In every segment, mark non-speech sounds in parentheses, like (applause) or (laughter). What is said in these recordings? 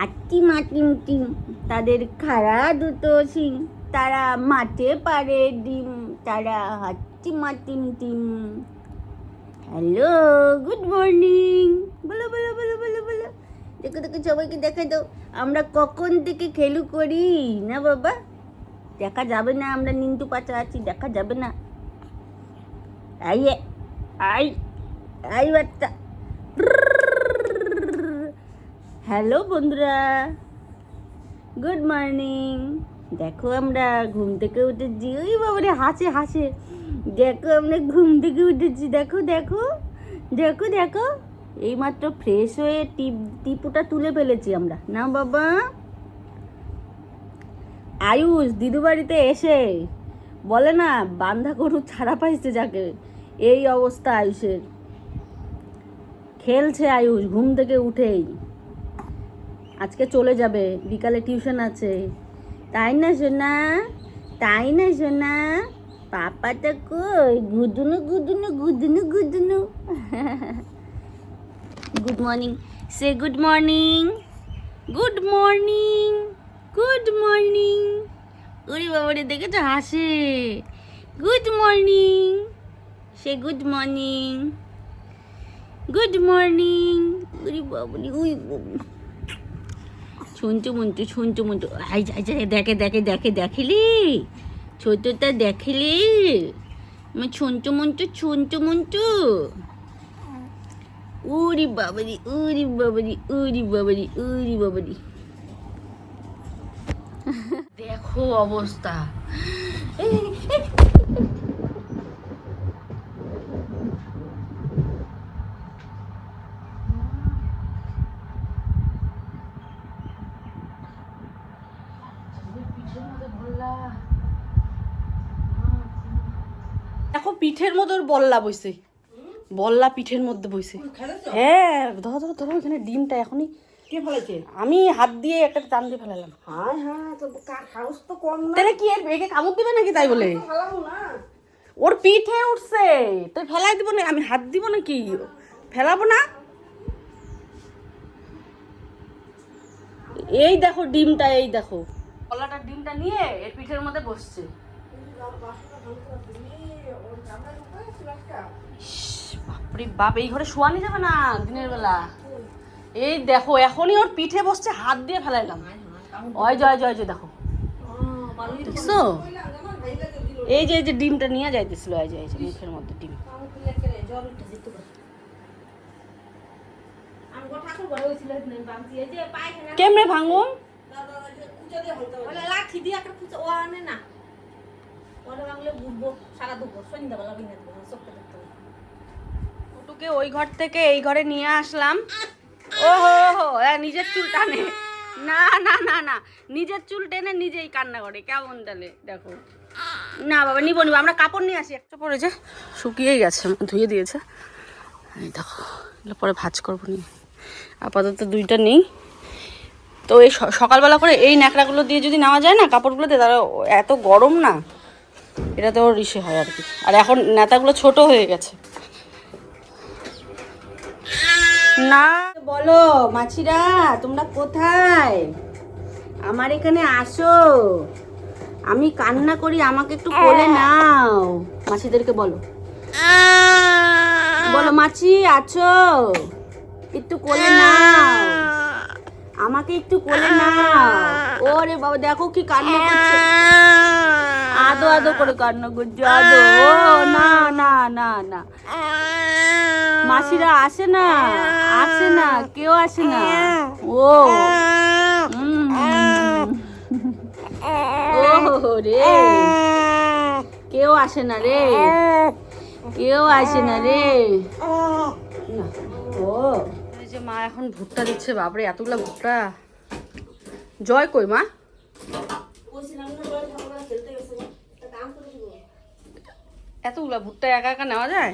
হাট্টি মাটিম টিম। তাদের খাড়া দুটো সিং তারা মাঠে পারে ডিম। তারা হাট্টি মাটিম টিম। Hello, good morning. বলো বলো বলো বলো বলো। দেখো দেখো, সবাইকে দেখা দাও। আমরা কখন থেকে খেলু করি, না বাবা? দেখা যাবে না, আমরা নিন্দু পাচা আছি, দেখা যাবে না। আই আই আই, বাচ্চা। হ্যালো বন্ধুরা। Good morning. দেখো আমরা ঘুম থেকে উঠেছি। ওই বাবারে হাসে হাসে। দেখো আমরা ঘুম থেকে উঠেছি। দেখো দেখো দেখো দেখো। এইমাত্র ফ্রেশ হয়ে টিপ, টিপুটা তুলে ফেলেছি আমরা। না বাবা? আয়ুষ দিদু বাড়িতে এসে। বলে না, বান্ধা গরু ছাড়া পাইছে যাকে। এই অবস্থা আয়ুষের। খেলছে আয়ুষ, ঘুম থেকে উঠেই। আজকে চলে যাবে, বিকালে টিউশন আছে। তাই না, সোনা? তাই না, সোনা? পাপাটা কই? গুদুনু গুদুনু গুদুনু গুদুনু গুড মর্নিং। সে good morning. Good morning. Good morning. ওরে বাবারে দেখেছ হাসে? Good morning. সে গুড মর্নিং। Good morning. ওরে বাবারে উই। ছুনটু মুন্টু ছুনটু মুন্টু আই যাই দেখে দেখে দেখে, দেখলি? ছোটটা দেখলি? আমার ছুনটু মুন্টু ছুনটু মুন্টু উরি বাবারি উরি বাবারি উরি বাবারি উরি বাবারি। দেখো অবস্থা। পিঠের মতো ওর বল্লা বইছে। বল্লা পিঠের মধ্যে বইছে। হ্যাঁ ধরো ধরো ধরো এখানে ডিমটা এখনই কে ফেলেছে? আমি হাত দিয়ে একটা টান দিয়ে ফেলালাম। হ্যাঁ হ্যাঁ তো সাহস তো কম না। তাহলে কি এর একে কামড় দিবে নাকি তাই বলে? ওর পিঠে উঠছে। তুই ফেলাই দিব না আমি হাত দিব নাকি? ফেলাবো না? এই দেখো ডিমটা এই দেখো। কলাটা ডিমটা নিয়ে এর পিঠের মধ্যে বসছে। বাপরে বাপ এই ঘরে শোয়ানি যাবে না দিনের বেলা? এই দেখো এখনই ওর পিঠে বসছে হাত দিয়ে ফেলাইলাম। ওই জয় জয় জয় দেখো। দেখছ? এই যে এই যে ডিমটা নিয়ে যাইতেছিল এই যে এই যে মুখের মধ্যে ডিম। কেমনে ভাঙুম লাঠি দিয়ে একটা ও আনে না। ওরা ওটুকে ওই ঘর থেকে এই ঘরে নিয়ে আসলাম। ও হো হো নিজের চুল টানে। না না না না, নিজের চুল টেনে নিজেই কান্না করে, কেমন তাহলে দেখো। না, বাবা, নিবো নিবো, আমরা কাপড় নিয়ে আসি, একটা পরে যে শুকিয়েই গেছে ধুয়ে দিয়েছে। দেখো, এগুলো পরে ভাজ করব নি আপাতত দুইটা নেই। তো এই সকালবেলা করে এই ন্যাকড়াগুলো দিয়ে যদি নেওয়া যায় না কাপড়গুলো দিয়ে তারা এত গরম না। এটাতে ওর ইসে হয় আর কি। আর এখন নেতাগুলো ছোট হয়ে গেছে। না। বলো, মাছিরা, তোমরা কোথায়? আমার এখানে আসো। আমি কান্না করি, আমাকে একটু কোলে নাও। মাছিদেরকে বলো। বলো, মাছি, আছো? একটু কোলে নাও। আমাকে একটু কোলে নাও। ওরে বাবা দেখো কি কান্না করছে। আদো আদো করে কান্না করছে আদো। ও না না না না। মাসিরা আসে না আসে না কেউ আসে না। ও। রে। কেউ আসে না রে। কেউ আসে না রে। ও। যে মা এখন ভুট্টা দিচ্ছে বাপরে এতগুলো ভুট্টা। জয় কই মা? এতগুলা ভুট্টা একা একা নেওয়া যায়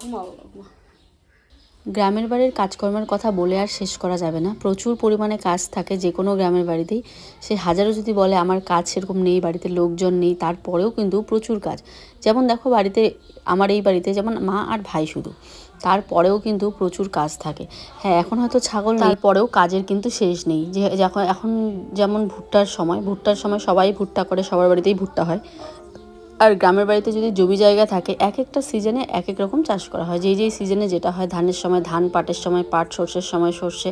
ঘুমাও বাবা, ঘুমা গ্রামের বাড়ির কাজকর্মের কথা বলে আর শেষ করা যাবে না। প্রচুর পরিমাণে কাজ থাকে যে কোনো গ্রামের বাড়িতেই। সে হাজারও যদি বলে, আমার কাজ সেরকম নেই, বাড়িতে লোকজন নেই, তারপরেও কিন্তু প্রচুর কাজ। যেমন দেখো, বাড়িতে, আমার এই বাড়িতে যেমন মা আর ভাই শুধু, তারপরেও কিন্তু প্রচুর কাজ থাকে। হ্যাঁ এখন হয়তো ছাগল তারপরেও কাজের কিন্তু শেষ নেই। যে এখন যেমন ভুট্টার সময় ভুট্টার সময় সবাই ভুট্টা করে, সবার বাড়িতেই ভুট্টা হয়। আর গ্রামের বাড়িতে যদি জমি জায়গা থাকে, এক একটা সিজনে এক এক রকম চাষ করা হয়। যেই যেই সিজনে যেটা হয়, ধানের সময় ধান, পাটের সময় পাট, সর্ষের সময় সর্ষে।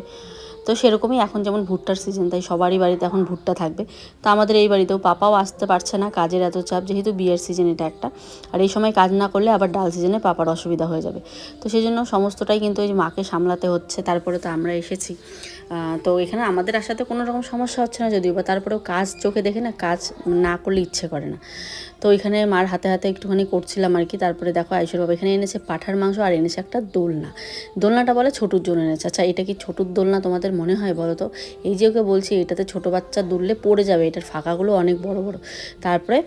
তো সেরকমই এখন যেমন ভুট্টার সিজন তাই সবারই বাড়িতে এখন ভুট্টা থাকবে। তো আমাদের এই বাড়িতেও পাপাও আসতে পারছে না, কাজের এত চাপ, যেহেতু বিয়ের সিজন এটা একটা। আর এই সময় কাজ না করলে আবার ডাল সিজনে পাপার অসুবিধা হয়ে যাবে। তো সেই জন্য সমস্তটাই কিন্তু ওই মাকে সামলাতে হচ্ছে, তারপরে তো আমরা এসেছি। তো এখানে আমাদের আসাতে কোনো রকম সমস্যা হচ্ছে না যদিও বা তারপরেও কাজ চোখে দেখে না, কাজ না করলে ইচ্ছে করে না। তো এখানে মার হাতে হাতে একটুখানি করছিলাম আর কি, তারপরে দেখো আইসুর বাবা এখানে এনেছে পাঠার মাংস আর এনেছে একটা দোলনা। দোলনাটা বলে ছোটুর জন্য এনেছে। আচ্ছা এটা কি ছোটুর দোলনা তোমাদের মনে হয় বলো তো? এই যে ওকে বলছি, এটাতে ছোটো বাচ্চা দুললে পড়ে যাবে, এটার ফাঁকাগুলো অনেক বড় বড়। তারপরে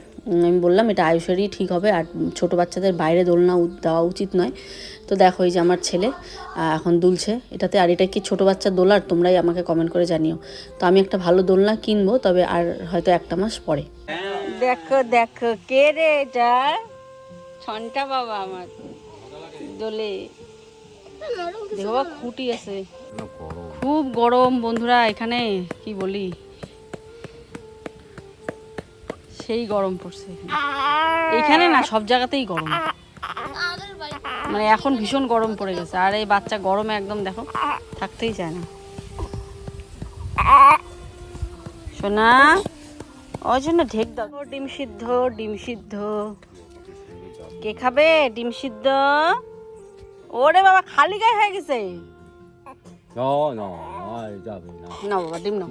আমি বললাম এটা আয়ুষেরই ঠিক হবে, আর ছোটো বাচ্চাদের বাইরে দোলনা দেওয়া উচিত নয়। তো দেখো এই যে আমার ছেলে এখন দুলছে। এটাতে আর এটা কি ছোটো বাচ্চা দোলার? তোমরাই আমাকে কমেন্ট করে জানিও। তো আমি একটা ভালো দোলনা কিনবো, তবে আর হয়তো একটা মাস পরে। দেখো দেখো, কে রে এটা? ছনটা বাবা আমার দোলে। দেখো খুঁটি আছে। খুব গরম বন্ধুরা, এখানে কি বলি? সেই গরম পড়ছে। এখানে না, সব জায়গাতেই গরম। মানে এখন ভীষণ গরম পড়ে গেছে। আর এই বাচ্চা গরমে একদম দেখো থাকতেই চায় না। সোনা ওই জন্য ঢেক দাও। ডিম সিদ্ধ ডিম সিদ্ধ। কে খাবে? ডিম সিদ্ধ? ওরে বাবা খালি গায়ে হয়ে গেছে। না বাবা ডিম না।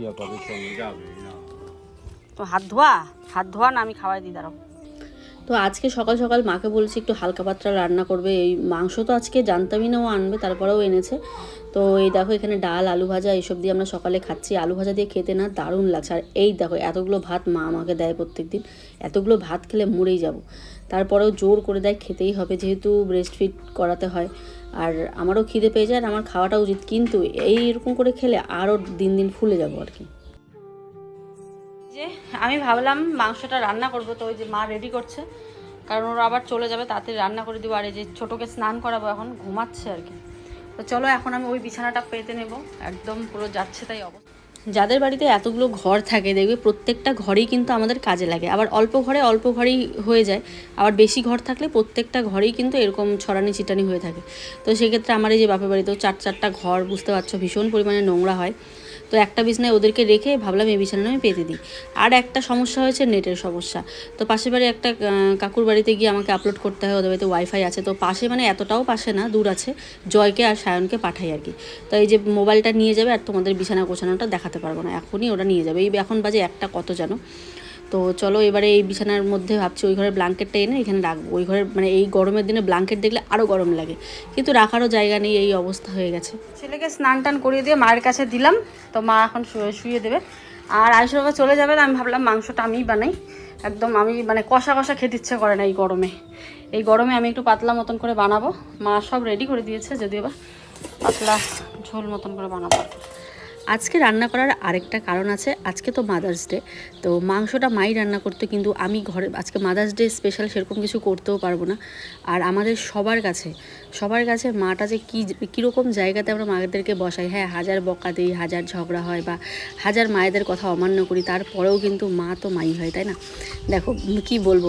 তো হাত ধোয়া হাত ধোয়া না আমি খাওয়াই দিই দাঁড়াও। তো আজকে সকাল সকাল মাকে বলছি একটু হালকা পাতলা রান্না করবে। এই মাংস তো আজকে জানতামই না ও আনবে, তারপরেও এনেছে। তো এই দেখো এখানে ডাল, আলু ভাজা এইসব দিয়ে আমরা সকালে খাচ্ছি। আলু ভাজা দিয়ে খেতে না দারুণ লাগছে। আর এই দেখো এতগুলো ভাত মা আমাকে দেয় প্রত্যেক দিন এতগুলো ভাত খেলে মরেই যাব। তারপরেও জোর করে দেয়, খেতেই হবে যেহেতু ব্রেস্ট ফিট করাতে হয়। আর আমারও খিদে পেয়ে যায় আর আমার খাওয়াটা উচিত। কিন্তু এইরকম করে খেলে আরও দিন দিন ফুলে যাব আর কি। যে আমি ভাবলাম মাংসটা রান্না করব, তো ওই যে মা রেডি করছে। কারণ ওরা আবার চলে যাবে, তাড়াতাড়ি রান্না করে দেবো। আর এই যে ছোটোকে স্নান করাবো এখন, ঘুমাচ্ছে আর কি। তো চলো এখন আমি ওই বিছানাটা পেতে নেব। একদম পুরো যাচ্ছে তাই অবস্থা। যাদের বাড়িতে এতগুলো ঘর থাকে, দেখবে প্রত্যেকটা ঘরেই কিন্তু আমাদের কাজে লাগে। আবার অল্প ঘরে অল্প ঘরেই হয়ে যায়। আবার বেশি ঘর থাকলে প্রত্যেকটা ঘরেই কিন্তু এরকম ছড়ানি ছিটানি হয়ে থাকে। তো সেক্ষেত্রে আমার এই যে বাপের বাড়িতেও চার চারটা ঘর, বুঝতে পারছ, ভীষণ পরিমাণে নোংরা হয়। তো একটা বিছানায় ওদেরকে রেখে ভাবলাম এই বিছানা আমি পেতে দিই। আর একটা সমস্যা হয়েছে নেটের সমস্যা। তো পাশের বাড়ি একটা কাকুর বাড়িতে গিয়ে আমাকে আপলোড করতে হয়, ওদের বাড়িতে ওয়াইফাই আছে। তো পাশে মানে এতটাও পাশে না, দূর আছে, জয়কে আর সায়নকে পাঠাই আর কি। তো এই যে মোবাইলটা নিয়ে যাবে আর তোমাদের বিছানা গোছানোটা দেখাতে পারব না, এখনই ওরা নিয়ে যাবে। এই এখন বাজে একটা কত জানো তো চলো এবারে এই বিছানার মধ্যে ভাবছি ওই ঘরের ব্ল্যাঙ্কেটটা এনে এখানে রাখব। ওই ঘরের মানে এই গরমের দিনে ব্ল্যাঙ্কেট দেখলে আরও গরম লাগে। কিন্তু রাখারও জায়গা নেই, এই অবস্থা হয়ে গেছে। ছেলেকে স্নান টান করিয়ে দিয়ে মায়ের কাছে দিলাম, তো মা এখন শুয়ে শুয়ে দেবে। আর আয়ুষ বাবা চলে যাবে আমি ভাবলাম মাংসটা আমিই বানাই। একদম আমি মানে কষা কষা খেতে ইচ্ছে করে না এই গরমে। এই গরমে আমি একটু পাতলা মতন করে বানাবো। মা সব রেডি করে দিয়েছে, যদিও বা পাতলা ঝোল মতন করে বানাবো। আজকে রান্না করার আরেকটা কারণ আছে, আজকে তো মাদার্স ডে তো মাংসটা মাই রান্না করতে কিন্তু আমি ঘরে, আজকে মাদার্স ডে স্পেশাল সেরকম কিছু করতেও পারব না। আর আমাদের সবার কাছে সবার কাছে মাটা যে কী কীরকম জায়গাতে আমরা মায়েদেরকে বসাই। হ্যাঁ হাজার বকা দিই, হাজার ঝগড়া হয় বা হাজার মায়েদের কথা অমান্য করি, তারপরেও কিন্তু মা তো মাই হয়, তাই না? দেখো কি বলব?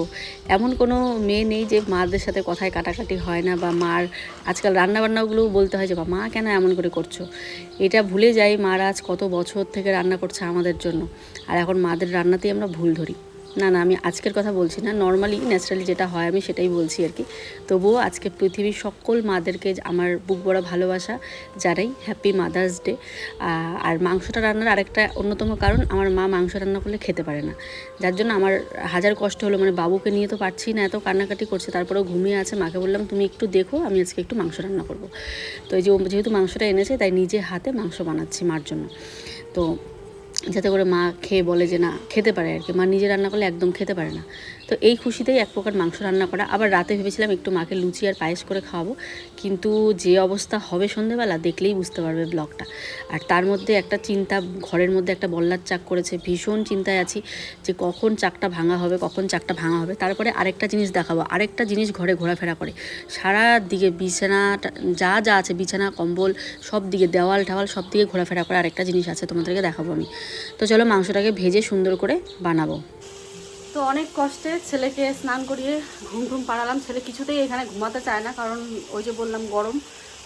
এমন কোনো মেয়ে নেই যে মাদের সাথে কথায় কাটাকাটি হয় না বা মার আজকাল রান্নাবান্নাগুলোও বলতে হয় যে বা মা কেন এমন করে করছ? এটা ভুলে যাই মারা আজ কত বছর থেকে রান্না করছে আমাদের জন্য। আর এখন মাদের রান্নাতেই আমরা ভুল ধরি। না না, আমি আজকের কথা বলছি না। নর্মালি ন্যাচারালি যেটা হয়, আমি সেটাই বলছি আর কি। তবুও আজকে পৃথিবীর সকল মাদেরকে আমার বুক বড়া ভালোবাসা, যারাই হ্যাপি মাদার্স ডে আর মাংসটা রান্নার আরেকটা অন্যতম কারণ, আমার মা মাংস রান্না করলে খেতে পারে না। যার জন্য আমার হাজার কষ্ট হলো মানে বাবুকে নিয়ে তো পারছি না, এত কান্নাকাটি করছে, তারপরেও ঘুমিয়ে আছে। মাকে বললাম, তুমি একটু দেখো, আমি আজকে একটু মাংস রান্না করব। তো এই যে যেহেতু মাংসটা এনেছে, তাই নিজে হাতে মাংস বানাচ্ছি মার জন্য। তো যাতে করে মা খেয়ে বলে যে না, খেতে পারে আর কি। মা নিজে রান্না করলে একদম খেতে পারে না। তো এই খুশিতেই এক প্রকার মাংস রান্না করা। আবার রাতে ভেবেছিলাম একটু মাকে লুচি আর পায়েস করে খাওয়াবো। কিন্তু যে অবস্থা হবে সন্ধেবেলা, দেখলেই বুঝতে পারবে ব্লগটা। আর তার মধ্যে একটা চিন্তা, ঘরের মধ্যে একটা বল্লার চাক করেছে। ভীষণ চিন্তায় আছি যে কখন চাকটা ভাঙা হবে, কখন চাকটা ভাঙা হবে। তারপরে আরেকটা জিনিস দেখাবো। আরেকটা জিনিস ঘরে ঘোরাফেরা করে। সারা দিকে বিছানা যা যা আছে, বিছানা, কম্বল, সব দিকে দেওয়াল টাওয়াল সব দিকে ঘোরাফেরা করে আরেকটা জিনিস আছে। তোমাদেরকে দেখাবো আমি। তো চলো মাংসটাকে ভেজে সুন্দর করে বানাবো। তো অনেক কষ্টে ছেলেকে স্নান করিয়ে ঘুম ঘুম পাড়ালাম। ছেলে কিছুতেই এখানে ঘুমাতে চায় না, কারণ ওই যে বললাম গরম।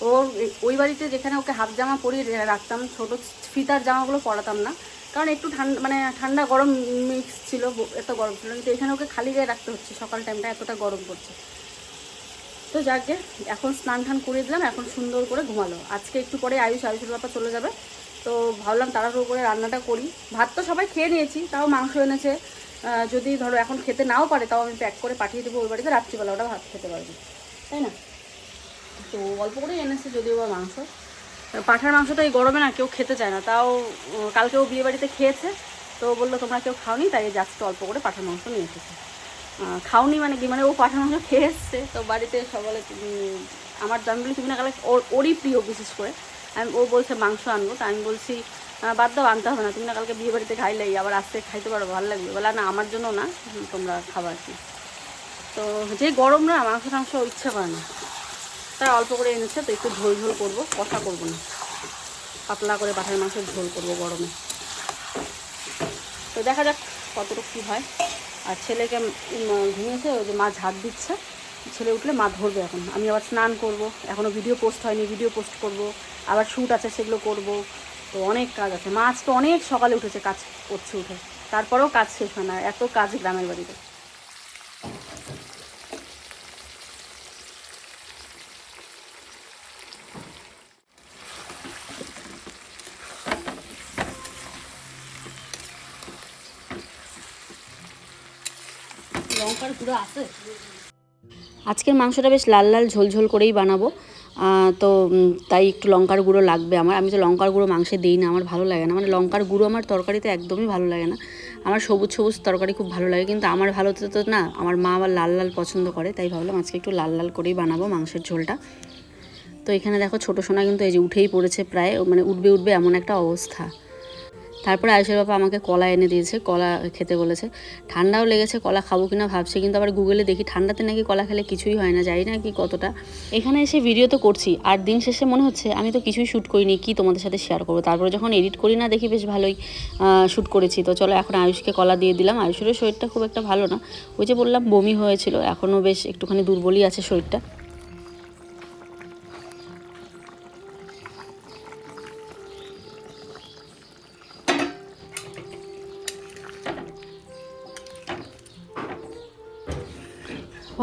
ওর ওই বাড়িতে যেখানে ওকে হাফ জামা পরিয়ে রাখতাম, ছোট ফিতার জামাগুলো পরাতাম না। কারণ একটু ঠান্ডা মানে ঠান্ডা গরম মিক্স ছিল এত গরম ছিল কিন্তু এখানে ওকে খালি গায়ে রাখতে হচ্ছে, সকাল টাইমটা এতটা গরম পড়ছে। তো যাকে, এখন স্নান টান করিয়ে দিলাম, এখন সুন্দর করে ঘুমালো। আজকে একটু পরে আয়ুষ, আয়ুষের বাপা চলে যাবে। তো ভাবলাম তাড়াহুড়ো করে রান্নাটা করি। ভাত তো সবাই খেয়ে নিয়েছি, তাও মাংস এনেছে। যদি ধরো এখন খেতে নাও পারে তাও আমি প্যাক করে পাঠিয়ে দেবো ওই বাড়িতে রাত্রিবেলা ওটা ভাত খেতে পারবে। তাই না? তো অল্প করেই এনেছে যদিও বা মাংস। পাঠার মাংসটা এই গরমে না কেউ খেতে চায় না। তাও উম, কালকেও বিয়ে বাড়িতে খেয়েছে তো বলল তোমরা কেউ খাওনি? তাই যাচ্ছে অল্প করে পাঠার মাংস নিয়ে এসেছে। খাওনি মানে কি? মানে ও পাঠার মাংস খেয়ে এসছে। তো বাড়িতে সকলে আমার আমি বলি তুমি না কালে ওর ওরই প্রিয় বিশেষ করে। আমি ও বলছে মাংস আনব। তা আমি বলছি বাদ দাও, আনতে হবে না। তুমি না কালকে বিয়ে বাড়িতে খাইলেই, আবার আজকে খাইতে পারো, ভালো লাগবে। বলে, না, আমার জন্য না, তোমরা খাবার কি। তো যে গরম না, মাংস টাংস ইচ্ছা করে না। তাই অল্প করে এনেছে, তো একটু ঝোল ঝোল করব, কষা করব না। পাতলা করে পাঠার মাংসের ঝোল করব গরমে। তো দেখা যাক কতটুকু কী হয়। আর ছেলেকে ঘুমিয়েছে, ওই যে মা ঝাড় দিচ্ছে। ছেলে উঠলে মা ধরবে এখন। আমি আবার স্নান করব। এখনও ভিডিও পোস্ট হয়নি, ভিডিও পোস্ট করব। আবার শ্যুট আছে, সেগুলো করব। তো অনেক কাজ আছে। মা আজকে অনেক সকালে উঠেছে, কাজ করছে উঠে। তারপরেও কাজ শেষ হয় না, এত কাজ গ্রামের বাড়িতে। লঙ্কার গুঁড়ো আছে? আজকের মাংসটা বেশ লাল লাল, ঝোল ঝোল করেই বানাবো। তো তাই একটু লঙ্কার গুঁড়ো লাগবে আমার। আমি তো লঙ্কার গুঁড়ো মাংসে দিই না, আমার ভালো লাগে না। মানে লঙ্কার গুঁড়ো আমার তরকারিতে একদমই ভালো লাগে না। আমার সবুজ সবুজ তরকারি খুব ভালো লাগে, কিন্তু আমার ভালো তো তো না, আমার মা আবার লাল লাল পছন্দ করে, তাই ভাবলাম আজকে একটু লাল লাল করেই বানাবো মাংসের ঝোলটা। তো এখানে দেখো ছোটো সোনা কিন্তু এই যে উঠেই পড়েছে প্রায় মানে উঠবে উঠবে এমন একটা অবস্থা। তারপরে আয়ুষের বাবা আমাকে কলা এনে দিয়েছে, কলা খেতে বলেছে। ঠান্ডাও লেগেছে, কলা খাব কিনা ভাবছি, কিন্তু আবার গুগলে দেখি ঠান্ডাতে নাকি কলা খেলে কিছুই হয় না, জানি না কি কতটা। এখানে এসে ভিডিও তো করছি, আর দিন শেষে মনে হচ্ছে আমি তো কিছুই শ্যুট করিনি, কি তোমাদের সাথে শেয়ার করব? তারপরে যখন এডিট করি না, দেখি বেশ ভালোই শ্যুট করেছি। তো চলো এখন আয়ুষকে কলা দিয়ে দিলাম। আয়ুষেরও শরীরটা খুব একটা ভালো না। ওই যে বললাম বমি হয়েছিল এখনও বেশ একটুখানি দুর্বলই আছে শরীরটা।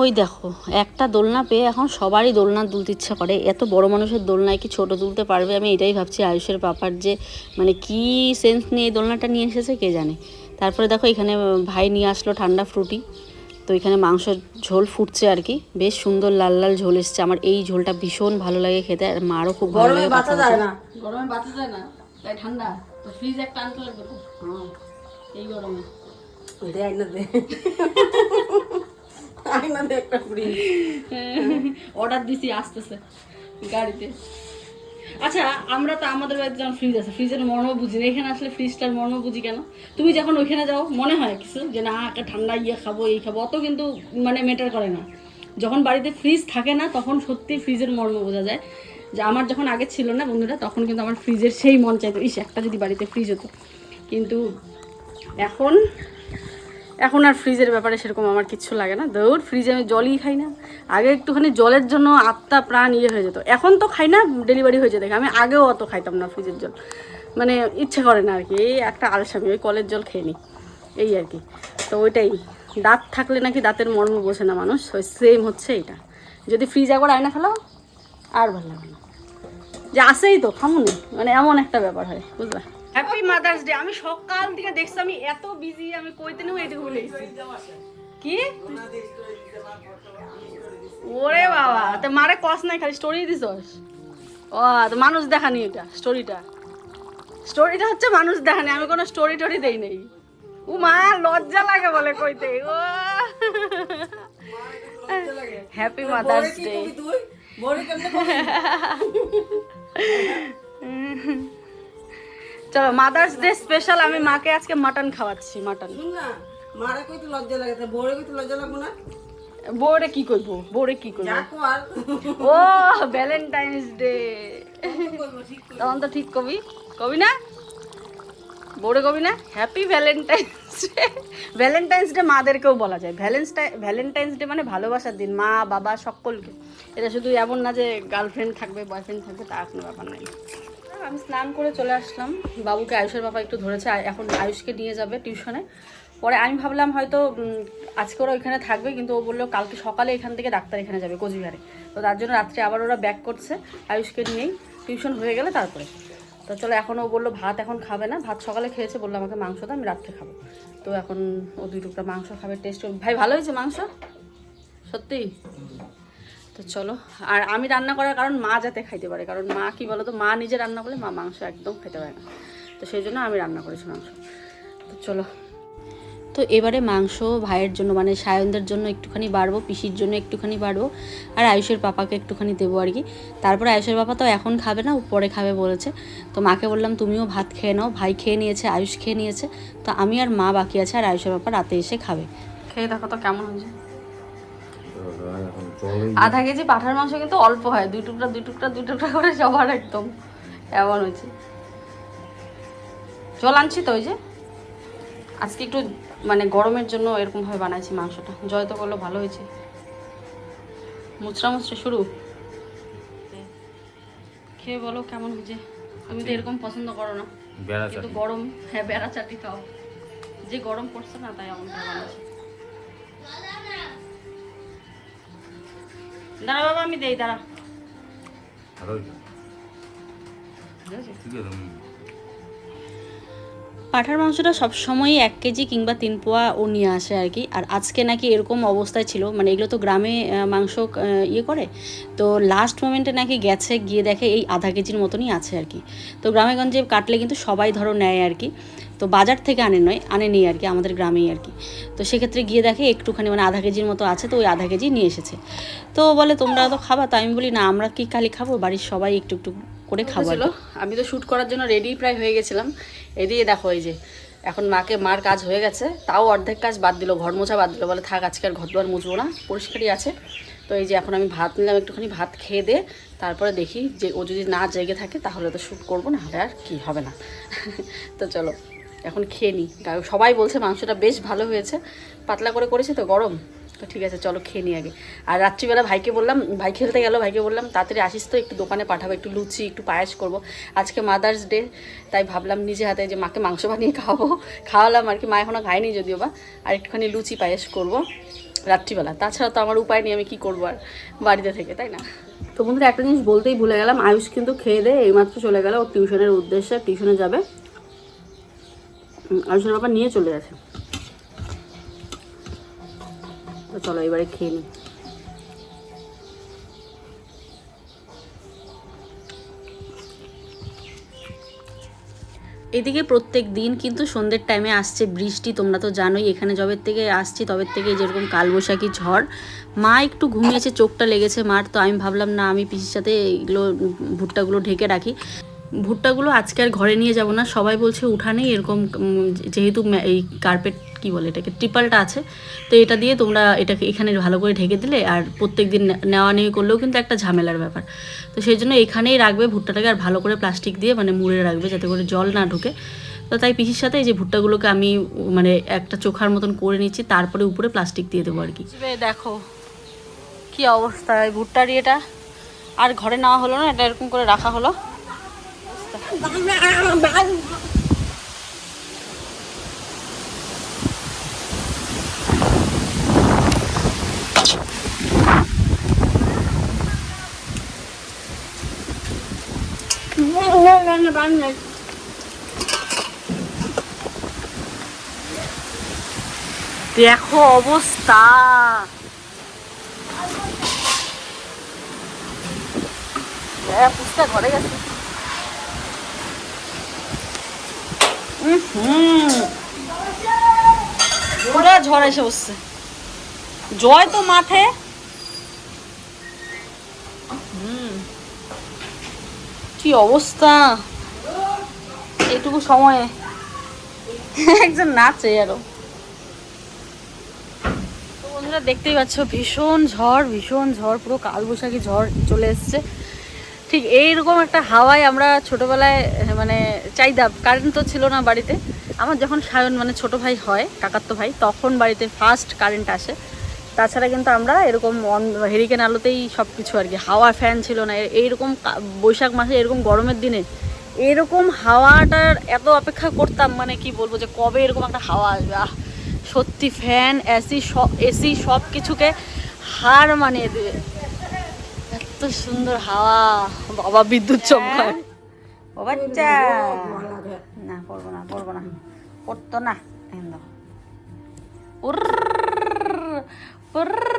ওই দেখো একটা দোলনা পেয়ে এখন সবারই দোলনা তুলতে ইচ্ছা করে। এত বড় মানুষের দোলনায় কি ছোট তুলতে পারবে? আমি এটাই ভাবছি আয়ুষের পাপার যে মানে কি সেন্স নিয়ে এই দোলনাটা নিয়ে এসেছে কে জানে? তারপরে দেখো এখানে ভাই নিয়ে আসলো ঠান্ডা ফ্রুটি। তো এখানে মাংসের ঝোল ফুটছে আর কি। বেশ সুন্দর লাল লাল ঝোল এসছে। আমার এই ঝোলটা ভীষণ ভালো লাগে খেতে আর মারও খুব ভালো লাগে বাঁচা যায় না। গরমে বাঁচা যায় না? তাই ঠান্ডা? তো ফ্রিজ একটা আনতে লাগবে তো হ্যাঁ। এই গরমে। দে। (laughs) দে একটা ফ্রি অর্ডার (laughs) দিছি, আসতেছে গাড়িতে। আচ্ছা আমরা তো আমাদের বাড়িতে যখন ফ্রিজ আছে ফ্রিজের মর্ম বুঝি না। এখানে আসলে ফ্রিজটার মর্ম বুঝি কেন? তুমি যখন ওইখানে যাও, মনে হয় কিছু যে, না, একটা ঠান্ডা ইয়ে খাব, এই খাব। অত কিন্তু মানে মেটার করে না। যখন বাড়িতে ফ্রিজ থাকে না, তখন সত্যি ফ্রিজের মর্ম বোঝা যায়। যে, আমার যখন আগে ছিল না, বন্ধুরা, তখন কিন্তু আমার ফ্রিজের সেই মন চাইতো, ইস, একটা যদি বাড়িতে ফ্রিজ হতো। কিন্তু এখন এখন আর ফ্রিজের ব্যাপারে সেরকম আমার কিচ্ছু লাগে না। দৌড় ফ্রিজে আমি জলই খাই না। আগে একটুখানি জলের জন্য আত্মা, প্রাণ ইয়ে হয়ে যেত। এখন তো খাই না ডেলিভারি হয়ে যেত আমি আগেও অত খাইতাম না ফ্রিজের জল। মানে ইচ্ছে করে না আর কি। এই একটা আলসামি, ওই কলের জল খেয়ে নিই এই আর কি। তো ওইটাই। দাঁত থাকলে নাকি দাঁতের মর্ম বোঝে না মানুষ। ওই সেম হচ্ছে এটা যদি ফ্রিজ একবার আয়না ফেলো, আর ভালো লাগে না। যে আসেই তো খামুনি মানে এমন একটা ব্যাপার হয়, বুঝলা? হ্যাপি মাদার্স ডে আমি সকাল থেকে দেখছি আমি এত বিজি আমি কইতে নেব এটুকু গেছি কি? ওরে বাবা তো মারে কস নাই খালি স্টোরি দিছস? ও তো মানুষ দেখানি এটা স্টোরিটা স্টোরিটা হচ্ছে মানুষ দেখানি আমি কোনো স্টোরি টোরি দেই নেই। ও মা লজ্জা লাগে বলে কইতে ও। হ্যাপি মাদার্স ডে চলো মাদার্স ডে স্পেশাল আমি মাকে আজকে মাটন খাওয়াচ্ছি মাটন মারা লজ্জা লাগে লজ্জা লাগবো না? বউরে কি করব? বউরে কি করব? ও ভ্যালেন্টাইন্স ডে। তখন তো ঠিক কবি। কবি না? বউরে কবি না? Happy Valentine's day Valentine's day মাদেরকেও বলা যায়। ভ্যালেন্টাইন ভ্যালেন্টাইন্স ডে মানে ভালোবাসার দিন মা বাবা সকলকে। এটা শুধু এমন না যে গার্লফ্রেন্ড থাকবে বয়ফ্রেন্ড থাকবে তা কোনো ব্যাপার নাই। আমি স্নান করে চলে আসলাম। বাবুকে আয়ুষের বাবা একটু ধরেছে এখন আয়ুষকে নিয়ে যাবে টিউশনে। পরে আমি ভাবলাম হয়তো আজকে ওরা ওইখানে থাকবে, কিন্তু ও বলল কালকে সকালে এখান থেকে ডাক্তার এখানে যাবে, কোচবিহারে। তো তার জন্য রাত্রে আবার ওরা ব্যাক করছে, আয়ুষকে নিয়েই। টিউশন হয়ে গেলে তারপরে। তো চলো, এখন ও বলল ভাত এখন খাবে না, ভাত সকালে খেয়েছে, বলল আমাকে মাংস দাও আমি রাত্রে খাব। তো এখন ও দুই টুকরা মাংস খাবে টেস্ট ভাই, ভালো হয়েছে মাংস? সত্যি? তো চলো। আর আমি রান্না করার কারণ মা যাতে খাইতে পারে, কারণ মা কি বলো তো মা নিজে রান্না করলে মা মাংস একদম খেতে পারে না। তো সেই জন্য আমি রান্না করেছি মাংস। তো চলো। তো এবারে মাংস ভাইয়ের জন্য মানে সায়নদের জন্য একটুখানি বাড়বো, পিসির জন্য একটুখানি বাড়বো, আর আয়ুষের পাপাকে একটুখানি দেবো আর কি। তারপরে আয়ুষের পাপা তো এখন খাবে না পরে খাবে বলেছে। তো মাকে বললাম, তুমিও ভাত খেয়ে নাও। ভাই খেয়ে নিয়েছে, আয়ুষ খেয়ে নিয়েছে। তো আমি আর মা বাকি আছে, আর আয়ুষের পাপা রাতে এসে খাবে। খেয়ে দেখো তো কেমন হয়েছে। আধা কেজি পাঠার মাংস কিন্তু অল্প হয় দুই টুকরা দুই টুকরা দুই টুকরা করে সবার একদম এমন হয়েছে। জল আনছি তো ওই যে। আজকে একটু মানে গরমের জন্য এরকমভাবে বানাইছি মাংসটা। জয় তো করল ভালো হয়েছে। মুচড়া মুচড়ে শুরু। খেয়ে বলো কেমন হয়েছে? তুমি তো এরকম পছন্দ করো না। কিন্তু গরম হ্যাঁ বেড়া চাটি খাও। যে গরম পড়ছে না তাই এমন বানাচ্ছি দাঁড়া বাবা আমি দেই দাঁড়া। পাঠার মাংসটা সবসময়ই এক কেজি কিংবা তিন পোয়া ও নিয়ে আসে আর কি। আর আজকে নাকি এরকম অবস্থায় ছিল মানে এগুলো তো গ্রামে মাংস ইয়ে করে। তো লাস্ট মোমেন্টে নাকি গেছে গিয়ে দেখে এই আধা কেজির মতনই আছে আর কি। তো গ্রামেগঞ্জে কাটলে কিন্তু সবাই ধরো নেয় আর কি। তো বাজার থেকে আনে নয় আনে নিয়ে আর কি আমাদের গ্রামেই আর কি। তো সেক্ষেত্রে গিয়ে দেখে একটুখানি মানে আধা কেজির মতো আছে তো ওই আধা কেজি নিয়ে এসেছে। তো বলে তোমরা তো খাবা? তো আমি বলি না আমরা কি খালি খাব? বাড়ির সবাই একটু একটু করে খাব আমি তো শ্যুট করার জন্য রেডি প্রায় হয়ে গেছিলাম। এদিকে দেখো এই যে এখন মাকে মার কাজ হয়ে গেছে। তাও অর্ধেক কাজ বাদ দিল ঘর মোছা বাদ দিল। বলে থাক আজকে আর ঘর দুয়ার মুছবো না পরিষ্কারই আছে। তো এই যে এখন আমি ভাত নিলাম একটুখানি ভাত খেয়ে দে তারপরে দেখি যে ও যদি না জেগে থাকে তাহলে তো শ্যুট করব না হলে আর কি হবে না। (laughs) তো চলো। এখন খেয়ে নিই কারণ সবাই বলছে মাংসটা বেশ ভালো হয়েছে। পাতলা করে করেছে তো, গরম। তো ঠিক আছে, চলো খেয়ে নিই আগে। আর রাত্রিবেলা ভাইকে বললাম, ভাই খেলতে গেল, ভাইকে বললাম, তাড়াতাড়ি আসিস তো, একটু দোকানে পাঠাবো, একটু লুচি, একটু পায়েস করব। আজকে মাদার্স ডে তাই ভাবলাম নিজে হাতে যে মাকে মাংস বানিয়ে খাওয়াবো। খাওয়ালাম আর কি, মা এখনও খায়নি যদিও বা। আর একটুখানি লুচি, পায়েস করব রাত্রিবেলা। তাছাড়া তো আমার উপায় নেই, আমি কি করব আর বাড়িতে থেকে, তাই না? তো বন্ধুরা, একটা জিনিস বলতেই ভুলে গেলাম, আয়ুষ কিন্তু খেয়ে দিয়ে এইমাত্র চলে গেল ও টিউশনের উদ্দেশ্যে। টিউশনে যাবে। আয়ুষের বাবা নিয়ে চলে গেছে। তো চলো এবারে খেয়ে নিই এদিকে প্রত্যেক দিন কিন্তু সন্ধ্যের টাইমে আসছে বৃষ্টি, তোমরা তো জানোই, এখানে জবের থেকে আসছি তবের থেকে যেরকম কালবৈশাখী ঝড়। মা একটু ঘুমিয়েছে, চোখটা লেগেছে মার, তো আমি ভাবলাম না আমি পিসির সাথে এগুলো, ভুট্টাগুলো ঢেকে রাখি। ভুট্টাগুলো আজকে আর ঘরে নিয়ে যাব না। সবাই বলছে উঠানেই এরকম যেহেতু এই কার্পেট কি বলে এটাকে ট্রিপালটা আছে, তো এটা দিয়ে তোমরা এটাকে এখানে ভালো করে ঢেকে দিলে আর প্রত্যেক দিন নেওয়া নেওয়া করলেও কিন্তু একটা ঝামেলার ব্যাপার। তো সেই জন্য এখানেই রাখবে ভুট্টাটাকে আর ভালো করে প্লাস্টিক দিয়ে মানে মুড়ে রাখবে যাতে করে জল না ঢুকে। তো তাই পিসির সাথে এই যে ভুট্টাগুলোকে আমি মানে একটা চোখার মতন করে নিচ্ছি, তারপরে উপরে প্লাস্টিক দিয়ে দেবো আর কি। দেখো কি অবস্থা ভুট্টার ইয়েটা আর ঘরে নেওয়া হলো না, এটা এরকম করে রাখা হলো। দেখো অবস্থা হ্যাঁ পুষটা ঘরে গেছে পুরো ঝড় এসে বসছে। জয় তো মাঠে। কি অবস্থা? এটুকু সময়ে। একজন নাচে আরও। বন্ধুরা দেখতেই পাচ্ছ, ভীষণ ঝড় ভীষণ ঝড়, পুরো কালবৈশাখী ঝড় চলে এসছে। ঠিক এইরকম একটা হাওয়ায় আমরা ছোটোবেলায় মানে চাইতাম। কারেন্ট তো ছিল না বাড়িতে। আমার যখন সায়ন মানে ছোট ভাই হয় কাকাতো ভাই, তখন বাড়িতে ফার্স্ট কারেন্ট আসে। তাছাড়া কিন্তু আমরা এরকম হেরিকেন আলোতেই সব কিছু আর কি। হাওয়া ফ্যান ছিল না। এইরকম বৈশাখ মাসে এরকম গরমের দিনে এরকম হাওয়াটার এত অপেক্ষা করতাম মানে কি বলব যে কবে এরকম একটা হাওয়া আসবে। আহ, সত্যি ফ্যান এসি সব এসি সব কিছুকে হার মানিয়ে দেবে এত সুন্দর হাওয়া বাবা বিদ্যুৎ চমকায় ও বাচ্চা। না করব না করব না। করতো না। এখান (laughs)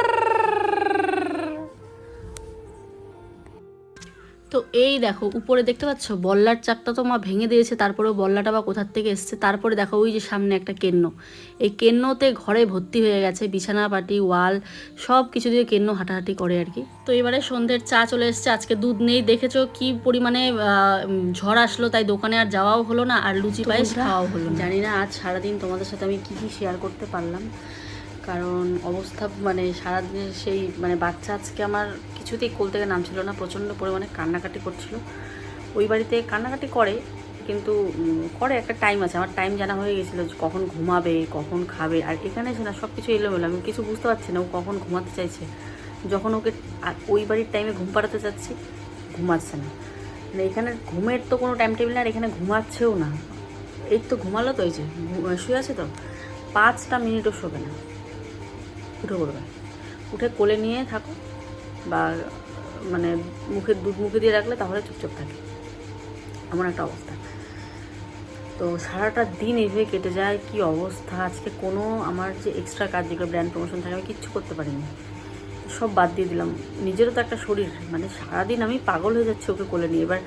তো এই দেখো উপরে দেখতে পাচ্ছ? বল্লার চাকটা তো মা ভেঙে দিয়েছে তারপরেও বল্লাটা বা কোথার থেকে এসছে? তারপরে দেখো ওই যে সামনে একটা কেন্ন এই কেন্নতে ঘরে ভর্তি হয়ে গেছে বিছানা পাটি ওয়াল সব কিছু দিয়ে কেন্ন হাঁটাহাঁটি করে আর কি। তো এবারে সন্ধ্যের চা চলে এসছে আজকে দুধ নেই। দেখেছ কি পরিমাণে ঝড় আসলো তাই দোকানে আর যাওয়াও হলো না আর লুচি পায়েস খাওয়াও হলো জানি না আজ সারাদিন তোমাদের সাথে আমি কি কি শেয়ার করতে পারলাম। কারণ অবস্থা মানে সারাদিনের সেই মানে বাচ্চা আজকে আমার কিছুতেই কোল থেকে নামছিল না, প্রচণ্ড পরিমাণে কান্নাকাটি করছিল। ওই বাড়িতে কান্নাকাটি করে, কিন্তু করে একটা টাইম আছে। আমার টাইম জানা হয়ে গেছিল কখন ঘুমাবে, কখন খাবে, আর এখানে এসে না সব কিছু এলোমেলো, আমি কিছু বুঝতে পারছি না ও কখন ঘুমাতে চাইছে। যখন ওকে ওই বাড়ির টাইমে ঘুম পাড়াতে চাচ্ছি ঘুমাচ্ছে না। মানে এখানে ঘুমের তো কোনো টাইম টেবিল না আর এখানে ঘুমাচ্ছেও না। এই তো ঘুমালো তো, এই যে শুয়ে আছে তো। পাঁচটা মিনিটও শোবে না। উঠে পড়বে। উঠে কোলে নিয়ে থাকো। বা মানে মুখে দুধ মুখে দিয়ে রাখলে তাহলে চুপচাপ থাকে। এমন একটা অবস্থা। তো সারাটা দিন এইভাবে কেটে যায়, কি অবস্থা? আজকে কোনো আমার যে এক্সট্রা কাজ যেগুলো ব্র্যান্ড প্রমোশন থাকে, আমি কিচ্ছু করতে পারিনি। সব বাদ দিয়ে দিলাম। নিজেরও তো একটা শরীর মানে সারাদিন আমি পাগল হয়ে যাচ্ছি ওকে কোলে নিয়ে। এবার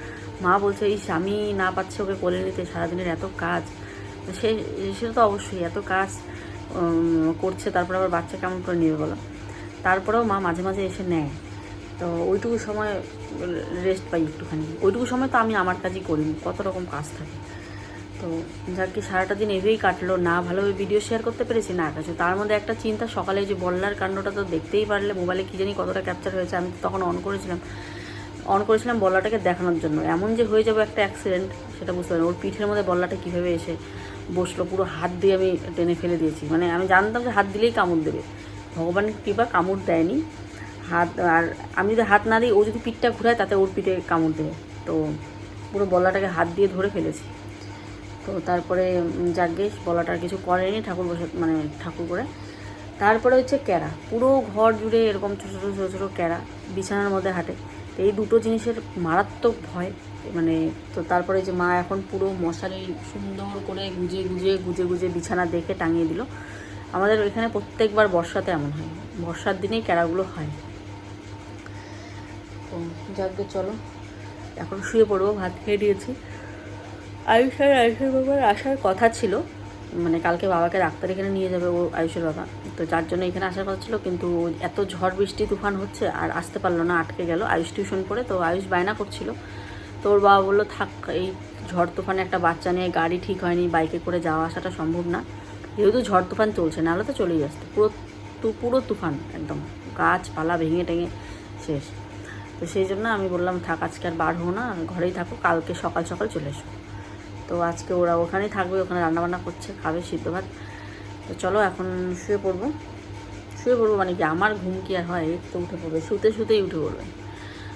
মা বলছে এই আমি না পাচ্ছে ওকে কোলে নিতে, সারাদিনের এত কাজ। সে, সেটা তো অবশ্যই, এত কাজ করছে, তারপর আবার বাচ্চা কেমন করে নেবে বলো? তারপরেও মা মাঝে মাঝে এসে নেয়। তো ওইটুকু সময় রেস্ট পাই একটুখানি। ওইটুকু সময় তো আমি আমার কাজই করি কত রকম কাজ থাকে। তো যাক কি সারাটা দিন এভাবেই কাটলো, না ভালোভাবে ভিডিও শেয়ার করতে পেরেছি, না কাছে। তার মধ্যে একটা চিন্তা, সকালে যে বল্লার কাণ্ডটা তো দেখতেই পারলে মোবাইলে কী জানি কতটা ক্যাপচার হয়েছে, আমি তখন অন করেছিলাম। অন করেছিলাম বল্লাটাকে দেখানোর জন্য। এমন যে হয়ে যাবে একটা অ্যাক্সিডেন্ট সেটা বুঝতে পারি ওর পিঠের মধ্যে বল্লাটা কীভাবে এসে বসল, পুরো হাত দিয়ে আমি টেনে ফেলে দিয়েছি। মানে আমি জানতাম যে হাত দিলেই কামড় দেবে। ভগবানের কৃপা কামড় দেয়নি। হাত, আর আমি যদি হাত না দিই, ও যদি পিঠটা ঘুরায়, তাতে ওর পিঠে কামড় দেবে তো পুরো বল্লাটাকে হাত দিয়ে ধরে ফেলেছি। তো তারপরে যাগ্যে বলাটা কিছু করেনি ঠাকুর বসে মানে ঠাকুর করে। তারপরে হচ্ছে ক্যারা পুরো ঘর জুড়ে এরকম ছোটো ছোটো ছোটো ছোটো ক্যারা বিছানার মধ্যে হাঁটে। এই দুটো জিনিসের মারাত্মক ভয় মানে তো তারপরে যে মা এখন পুরো মশারি সুন্দর করে গুজে গুজে গুজে গুজে বিছানা দেখে টাঙিয়ে দিল। আমাদের এখানে প্রত্যেকবার বর্ষাতে এমন হয়। বর্ষার দিনেই ক্যারাগুলো হয়। তো যাকে চলো। এখন শুয়ে পড়ব, ভাত খেয়ে দিয়েছি। আয়ুষ আর আয়ুষের বাবার আসার কথা ছিল। মানে কালকে বাবাকে ডাক্তার এখানে নিয়ে যাবে ও, আয়ুষের বাবা। তো যার জন্য এখানে আসার কথা ছিল, কিন্তু এত ঝড়, বৃষ্টি, তুফান হচ্ছে, আর আসতে পারল না, আটকে গেল। আয়ুষ টিউশন পড়ে, তো আয়ুষ বায়না করছিল। তো ওর বাবা বলল, থাক, এই ঝড়, তুফানে একটা বাচ্চা নিয়ে গাড়ি ঠিক হয়নি, বাইকে করে যাওয়া আসাটা সম্ভব না। যেহেতু ঝড়, তুফান চলছে, নাহলে তো চলেই আসতো। পুরো পুরো তুফান, একদম। গাছপালা ভেঙে টেঙে শেষ। তো সেই জন্য আমি বললাম, থাক, আজকে আর বার হো না, ঘরেই থাকো, কালকে সকাল সকাল চলে এসো। তো আজকে ওরা ওখানেই থাকবে, ওখানে রান্নাবান্না করছে, খাবে সিদ্ধ ভাত। তো চলো এখন শুয়ে পড়ব। শুয়ে পড়ব মানে কি, আমার ঘুম কি আর হয়? তো উঠে পড়বে, শুতে শুতেই উঠে পড়বে।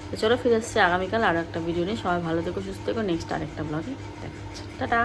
তো চলো ফিরে আসছে আগামীকাল আরও একটা ভিডিও নিয়ে। সবাই ভালো থেকো, সুস্থ থেকো। নেক্সট আরেকটা ব্লগে দেখা হচ্ছে। টাটা!